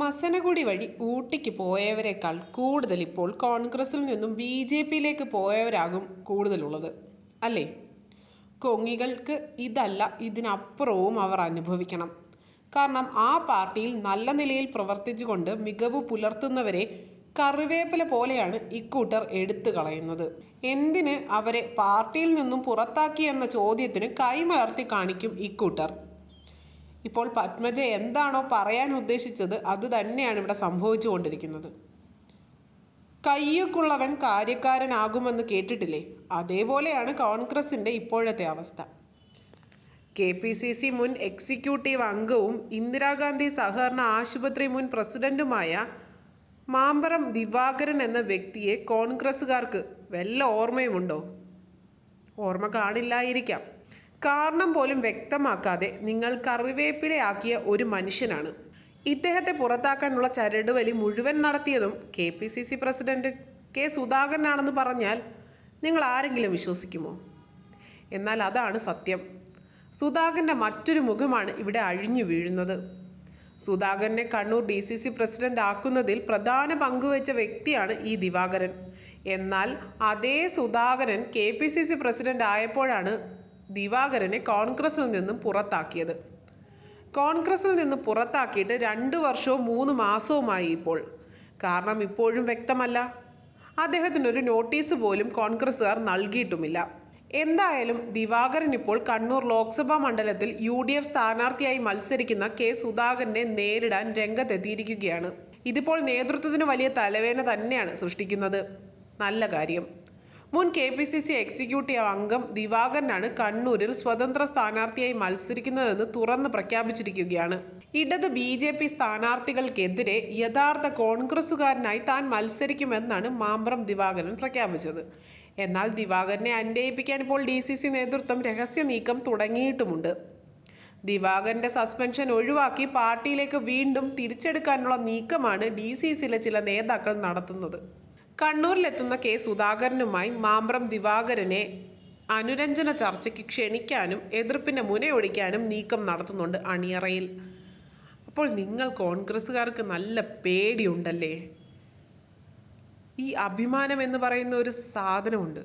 മസനഗുഡി വഴി ഊട്ടിക്ക് പോയവരെക്കാൾ കൂടുതൽ ഇപ്പോൾ കോൺഗ്രസിൽ നിന്നും ബി ജെ പിയിലേക്ക് പോയവരാകും കൂടുതലുള്ളത് അല്ലേ? കൊങ്ങികൾക്ക് ഇതല്ല ഇതിനപ്പുറവും അവർ അനുഭവിക്കണം. കാരണം ആ പാർട്ടിയിൽ നല്ല നിലയിൽ പ്രവർത്തിച്ചുകൊണ്ട് മികവ് പുലർത്തുന്നവരെ കറിവേപ്പില പോലെയാണ് ഇക്കൂട്ടർ എടുത്തു കളയുന്നത്. എന്തിന് അവരെ പാർട്ടിയിൽ നിന്നും പുറത്താക്കി എന്ന ചോദ്യത്തിന് കൈമലർത്തി കാണിക്കും ഇക്കൂട്ടർ. ഇപ്പോൾ പത്മജ എന്താണോ പറയാൻ ഉദ്ദേശിച്ചത് അത് തന്നെയാണ് ഇവിടെ സംഭവിച്ചുകൊണ്ടിരിക്കുന്നത്. കയ്യക്കുള്ളവൻ കാര്യക്കാരനാകുമെന്ന് കേട്ടിട്ടില്ലേ? അതേപോലെയാണ് കോൺഗ്രസിന്റെ ഇപ്പോഴത്തെ അവസ്ഥ. കെ പി സി സി മുൻ എക്സിക്യൂട്ടീവ് അംഗവും ഇന്ദിരാഗാന്ധി സഹകരണ ആശുപത്രി മുൻ പ്രസിഡന്റുമായ മാമ്പറം ദിവാകരൻ എന്ന വ്യക്തിയെ കോൺഗ്രസ്സുകാർക്ക് വല്ല ഓർമ്മയുമുണ്ടോ? ഓർമ്മ കാണില്ലായിരിക്കാം. കാരണം പോലും വ്യക്തമാക്കാതെ നിങ്ങൾ കറിവേപ്പിലയാക്കിയ ഒരു മനുഷ്യനാണ്. ഇദ്ദേഹത്തെ പുറത്താക്കാനുള്ള ചരടുവലി മുഴുവൻ നടത്തിയതും K P C C president K സുധാകരനാണെന്ന് പറഞ്ഞാൽ നിങ്ങൾ ആരെങ്കിലും വിശ്വസിക്കുമോ? എന്നാൽ അതാണ് സത്യം. സുധാകരന്റെ മറ്റൊരു മുഖമാണ് ഇവിടെ അഴിഞ്ഞു വീഴുന്നത്. സുധാകരനെ Kannur D C C president ആക്കുന്നതിൽ പ്രധാന പങ്കുവച്ച വ്യക്തിയാണ് ഈ ദിവാകരൻ. എന്നാൽ അതേ Sudhakaran K P C C president ആയപ്പോഴാണ് ദിവാകരനെ കോൺഗ്രസിൽ നിന്നും പുറത്താക്കിയത്. കോൺഗ്രസിൽ നിന്ന് പുറത്താക്കിയിട്ട് രണ്ട് വർഷവും മൂന്ന് മാസവുമായി ഇപ്പോൾ. കാരണം ഇപ്പോഴും വ്യക്തമല്ല. അദ്ദേഹത്തിനൊരു നോട്ടീസ് പോലും കോൺഗ്രസ്സുകാർ നൽകിയിട്ടുമില്ല. എന്തായാലും ദിവാകരൻ ഇപ്പോൾ കണ്ണൂർ ലോക്സഭാ മണ്ഡലത്തിൽ യു ഡി എഫ് സ്ഥാനാർത്ഥിയായി മത്സരിക്കുന്ന കെ സുധാകരനെ നേരിടാൻ രംഗത്തെത്തിയിരിക്കുകയാണ്. ഇതിപ്പോൾ നേതൃത്വത്തിന് വലിയ തലവേദന തന്നെയാണ് സൃഷ്ടിക്കുന്നത്. നല്ല കാര്യം. മുൻ K P C C executive അംഗം ദിവാകരനാണ് കണ്ണൂരിൽ സ്വതന്ത്ര സ്ഥാനാർത്ഥിയായി മത്സരിക്കുന്നതെന്ന് തുറന്ന് പ്രഖ്യാപിച്ചിരിക്കുകയാണ്. ഇടത് ബി ജെ പി സ്ഥാനാർത്ഥികൾക്കെതിരെ യഥാർത്ഥ കോൺഗ്രസുകാരനായി താൻ മത്സരിക്കുമെന്നാണ് മാമ്പ്രം ദിവാകരൻ പ്രഖ്യാപിച്ചത്. എന്നാൽ ദിവാകരനെ അന്വയിപ്പിക്കാൻ ഇപ്പോൾ ഡി സി സി നേതൃത്വം രഹസ്യ നീക്കം തുടങ്ങിയിട്ടുമുണ്ട്. ദിവാകരന്റെ സസ്പെൻഷൻ ഒഴിവാക്കി പാർട്ടിയിലേക്ക് വീണ്ടും തിരിച്ചെടുക്കാനുള്ള നീക്കമാണ് ഡി സി സിയിലെ ചില നേതാക്കൾ നടത്തുന്നത്. കണ്ണൂരിലെത്തുന്ന കെ സുധാകരനുമായി മാമ്പ്രം ദിവാകരനെ അനുരഞ്ജന ചർച്ചയ്ക്ക് ക്ഷണിക്കാനും എതിർപ്പിന്റെ മുനയൊടിക്കാനും നീക്കം നടത്തുന്നുണ്ട് അണിയറയിൽ. അപ്പോൾ നിങ്ങൾ കോൺഗ്രസ്സുകാർക്ക് നല്ല പേടിയുണ്ടല്ലേ? ഈ അഭിമാനം എന്ന് പറയുന്ന ഒരു സാധനമുണ്ട്.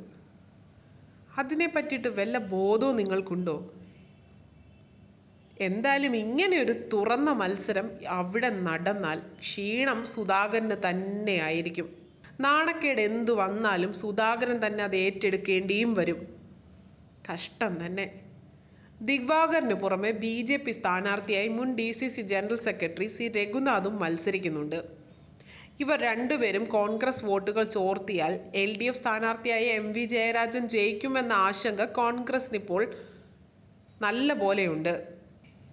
അതിനെ പറ്റിയിട്ട് വല്ല ബോധവും നിങ്ങൾക്കുണ്ടോ? എന്തായാലും ഇങ്ങനെ ഒരു തുറന്ന മത്സരം അവിടെ നടന്നാൽ ക്ഷീണം സുധാകരന് തന്നെ ആയിരിക്കും നാണക്കേട് എന്തു വന്നാലും സുധാകരൻ തന്നെ അത് ഏറ്റെടുക്കേണ്ടിയും വരും. കഷ്ടം തന്നെ. ദിഗ്വാകറിന് പുറമെ ബി ജെ പി സ്ഥാനാർത്ഥിയായി മുൻ D C C general secretary C രഘുനാഥും മത്സരിക്കുന്നുണ്ട്. ഇവർ രണ്ടുപേരും കോൺഗ്രസ് വോട്ടുകൾ ചോർത്തിയാൽ എൽ ഡി എഫ് സ്ഥാനാർത്ഥിയായ എം വി ജയരാജൻ ജയിക്കുമെന്ന ആശങ്ക കോൺഗ്രസിനിപ്പോൾ നല്ല പോലെയുണ്ട്.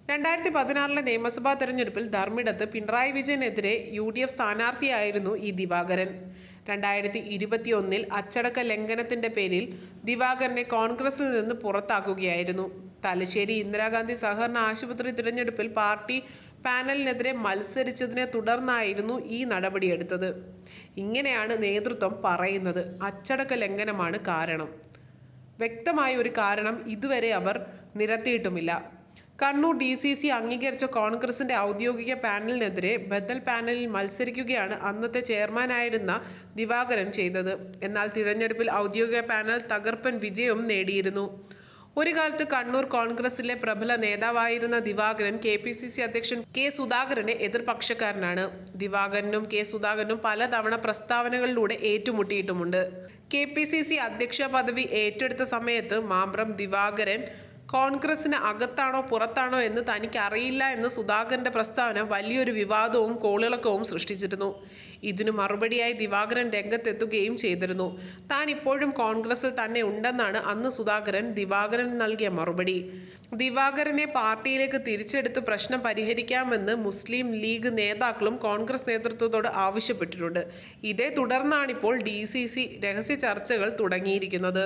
രണ്ടായിരത്തി പതിനാറിലെ നിയമസഭാ തെരഞ്ഞെടുപ്പിൽ ധർമ്മിടത്ത് പിണറായി വിജയനെതിരെ യു ഡി എഫ് സ്ഥാനാർത്ഥിയായിരുന്നു ഈ ദിവാകരൻ. രണ്ടായിരത്തി ഇരുപത്തിയൊന്നിൽ അച്ചടക്ക ലംഘനത്തിന്റെ പേരിൽ ദിവാകരനെ കോൺഗ്രസിൽ നിന്ന് പുറത്താക്കുകയായിരുന്നു. തലശ്ശേരി ഇന്ദിരാഗാന്ധി സഹകരണ ആശുപത്രി തിരഞ്ഞെടുപ്പിൽ പാർട്ടി പാനലിനെതിരെ മത്സരിച്ചതിനെ തുടർന്നായിരുന്നു ഈ നടപടിയെടുത്തത്. ഇങ്ങനെയാണ് നേതൃത്വം പറയുന്നത്. അച്ചടക്ക ലംഘനമാണ് കാരണം. വ്യക്തമായ ഒരു കാരണം ഇതുവരെ അവർ നിരത്തിയിട്ടുമില്ല. കണ്ണൂർ ഡി സി സി അംഗീകരിച്ച കോൺഗ്രസിന്റെ ഔദ്യോഗിക പാനലിനെതിരെ ബദൽ പാനലിൽ മത്സരിക്കുകയാണ് അന്നത്തെ ചെയർമാനായിരുന്ന ദിവാകരൻ ചെയ്തത്. എന്നാൽ തിരഞ്ഞെടുപ്പിൽ ഔദ്യോഗിക പാനൽ തകർപ്പൻ വിജയവും നേടിയിരുന്നു. ഒരു കാലത്ത് കണ്ണൂർ കോൺഗ്രസിലെ പ്രബല നേതാവായിരുന്ന Divakaran K P C C അധ്യക്ഷൻ കെ സുധാകരനെ എതിർപക്ഷക്കാരനാണ്. ദിവാകരനും കെ സുധാകരനും പലതവണ പ്രസ്താവനകളിലൂടെ ഏറ്റുമുട്ടിയിട്ടുമുണ്ട്. കെ പി സി സി അധ്യക്ഷ പദവി ഏറ്റെടുത്ത സമയത്ത് മാമ്പ്രം ദിവാകരൻ കോൺഗ്രസിന് അകത്താണോ പുറത്താണോ എന്ന് തനിക്ക് അറിയില്ല എന്ന് സുധാകരന്റെ പ്രസ്താവന വലിയൊരു വിവാദവും കോളിളക്കവും സൃഷ്ടിച്ചിരുന്നു. ഇതിനു മറുപടിയായി ദിവാകരൻ രംഗത്തെത്തുകയും ചെയ്തിരുന്നു. താൻ ഇപ്പോഴും കോൺഗ്രസിൽ തന്നെ ഉണ്ടെന്നാണ് അന്ന് സുധാകരൻ ദിവാകരൻ നൽകിയ മറുപടി. ദിവാകരനെ പാർട്ടിയിലേക്ക് തിരിച്ചെടുത്ത് പ്രശ്നം പരിഹരിക്കാമെന്ന് മുസ്ലിം ലീഗ് നേതാക്കളും കോൺഗ്രസ് നേതൃത്വത്തോട് ആവശ്യപ്പെട്ടിട്ടുണ്ട്. ഇതേ തുടർന്നാണിപ്പോൾ ഡി സി സി രഹസ്യ ചർച്ചകൾ തുടങ്ങിയിരിക്കുന്നത്.